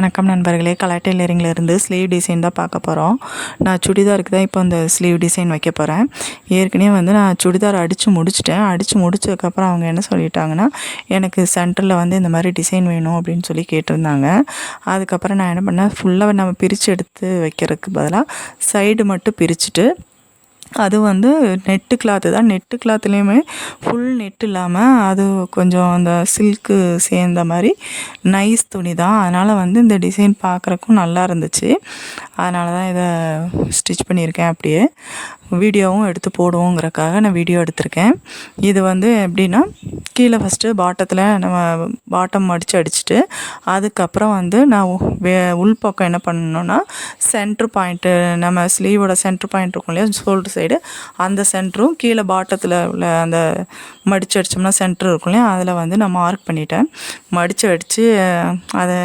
வணக்கம் நண்பர்களே. Colour டெய்லரிங்கிலேருந்து sleeve design தான் பார்க்க போகிறோம் நான் சுடிதாருக்கு தான் இப்போ அந்த ஸ்லீவ் டிசைன் வைக்க போகிறேன் ஏற்கனவே வந்து நான் சுடிதார் அடித்து முடிச்சிட்டேன். அடித்து முடிச்சதுக்கப்புறம் அவங்க என்ன சொல்லிட்டாங்கன்னா எனக்கு சென்டரில் வந்து இந்த மாதிரி டிசைன் வேணும் அப்படின்னு சொல்லி கேட்டிருந்தாங்க. அதுக்கப்புறம் நான் என்ன பண்ணேன் ஃபுல்லாக நம்ம பிரித்து எடுத்து வைக்கிறதுக்கு பதிலாக சைடு மட்டும் பிரிச்சுட்டு அது வந்து நெட்டு கிளாத்து தான். நெட்டு கிளாத்துலேயுமே ஃபுல் நெட் இல்லாமல் அது கொஞ்சம் அந்த சில்க்கு சேர்ந்த மாதிரி நைஸ் துணி தான். அதனால் வந்து இந்த டிசைன் பார்க்குறக்கும் நல்லா இருந்துச்சு. அதனால தான் இதை ஸ்டிச் பண்ணியிருக்கேன் அப்படியே. வீடியோவும் எடுத்து போடுவோங்கிறக்காக நான் வீடியோ எடுத்திருக்கேன். இது வந்து எப்படின்னா கீழே ஃபஸ்ட்டு பாட்டத்தில் நம்ம பாட்டம் மடித்து அடிச்சுட்டு அதுக்கப்புறம் வந்து நான் வே உள்பக்கம் என்ன பண்ணணும்னா சென்ட்ரு பாயிண்ட்டு நம்ம ஸ்லீவோட சென்ட்ரு பாயிண்ட் இருக்கும் இல்லையா ஷோல்டர் சைடு அந்த சென்டரும் கீழே பாட்டத்தில் உள்ள அந்த மடித்து அடித்தோம்னா சென்ட்ரு இருக்கும் இல்லையா அதில் வந்து நான் மார்க் பண்ணிட்டேன். மடித்து அடித்து அதை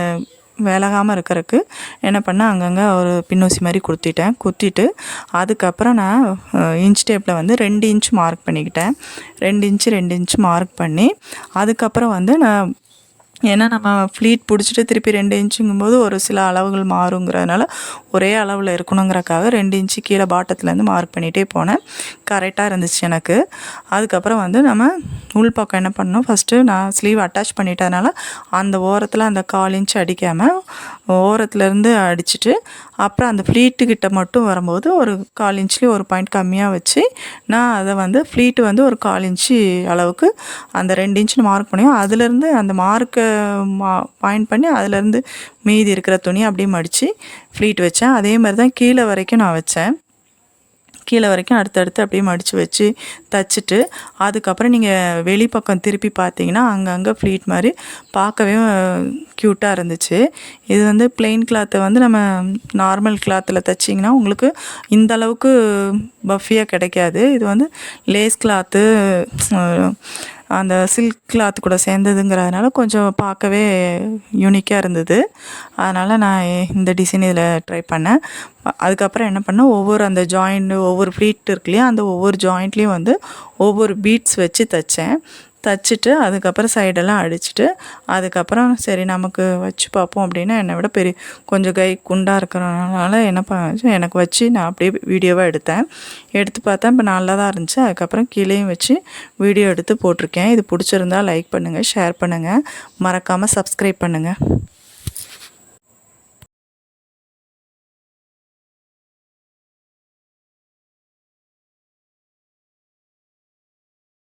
விலகாமல் இருக்கிறதுக்கு என்ன பண்ணேன் அங்கங்கே ஒரு பின்னூசி மாதிரி குத்திட்டேன் குத்திட்டு அதுக்கப்புறம் நான் இன்ச் டேப்பில் வந்து ரெண்டு இன்ச் மார்க் பண்ணிக்கிட்டேன். ரெண்டு இன்ச்சு ரெண்டு இன்ச் மார்க் பண்ணி அதுக்கப்புறம் வந்து நான் ஏன்னா நம்ம ஃப்ளீட் பிடிச்சிட்டு திருப்பி ரெண்டு இன்ச்சுங்கும்போது ஒரு சில அளவுகள் மாறுங்கிறதுனால ஒரே அளவில் இருக்கணுங்கிறக்காக ரெண்டு இன்ச்சு கீழே பாட்டத்துலேருந்து மார்க் பண்ணிகிட்டே போனேன். கரெக்டாக இருந்துச்சு எனக்கு. அதுக்கப்புறம் வந்து நம்ம உள்பக்கம் என்ன பண்ணணும் ஃபஸ்ட்டு நான் ஸ்லீவ் அட்டாச் பண்ணிட்டதுனால அந்த ஓரத்தில் அந்த கால் இன்ச் அடிக்காமல் ஓரத்துலேருந்து அடிச்சுட்டு அப்புறம் அந்த ஃப்ளீட்டுக்கிட்ட மட்டும் வரும்போது ஒரு கால் இன்ச்லேயும் ஒரு பாயிண்ட் கம்மியாக வச்சு நான் அதை வந்து ஃப்ளீட்டு வந்து ஒரு கால் இன்ச்சு அளவுக்கு அந்த ரெண்டு இன்ச்சுன்னு மார்க் பண்ணியும். அதுலேருந்து அந்த மார்க்கை மா பாயிண்ட் பண்ணி அதுலேருந்து மீதி இருக்கிற துணியை அப்படியே மடித்து ஃப்ளீட் வச்சேன். அதே மாதிரி தான் கீழே வரைக்கும் நான் வச்சேன். கீழே வரைக்கும் அடுத்தடுத்து அப்படியே மடித்து வச்சு தச்சுட்டு அதுக்கப்புறம் நீங்கள் வெளிப்பக்கம் திருப்பி பார்த்தீங்கன்னா அங்கங்கே ஃப்ளீட் மாதிரி பார்க்கவே க்யூட்டாக இருந்துச்சு. இது வந்து பிளெயின் கிளாத்தை வந்து நம்ம நார்மல் கிளாத்தில் தைச்சிங்கன்னா உங்களுக்கு இந்த அளவுக்கு பஃபியாக கிடைக்காது. இது வந்து லேஸ் கிளாத்து அந்த சில்க் கிளாத் கூட சேர்ந்ததுங்கிறதுனால கொஞ்சம் பார்க்கவே யூனிக்காக இருந்தது. அதனால் நான் இந்த டிசைன் இதில் ட்ரை பண்ணேன். அதுக்கப்புறம் என்ன பண்ணேன்? ஒவ்வொரு அந்த ஜாயிண்ட் ஒவ்வொரு ஃப்ளீட் இருக்கு இல்லையா அந்த ஒவ்வொரு ஜாயிண்ட்லேயும் வந்து ஒவ்வொரு பீட்ஸ் வச்சு தைச்சேன். தச்சுட்டு அதுக்கப்புறம் சைடெல்லாம் அடிச்சுட்டு அதுக்கப்புறம் சரி நமக்கு வச்சு பார்ப்போம் அப்படின்னா என்னை விட பெரிய கொஞ்சம் கை குண்டாக இருக்கிறனால என்ன பண்ண எனக்கு வச்சு நான் அப்படியே வீடியோவாக எடுத்தேன். எடுத்து பார்த்தேன் இப்போ நல்லா தான் இருந்துச்சு. அதுக்கப்புறம் கீழேயும் வச்சு வீடியோ எடுத்து போட்டிருக்கேன். இது பிடிச்சிருந்தா லைக் பண்ணுங்கள் ஷேர் பண்ணுங்கள் மறக்காமல் சப்ஸ்கிரைப் பண்ணுங்கள்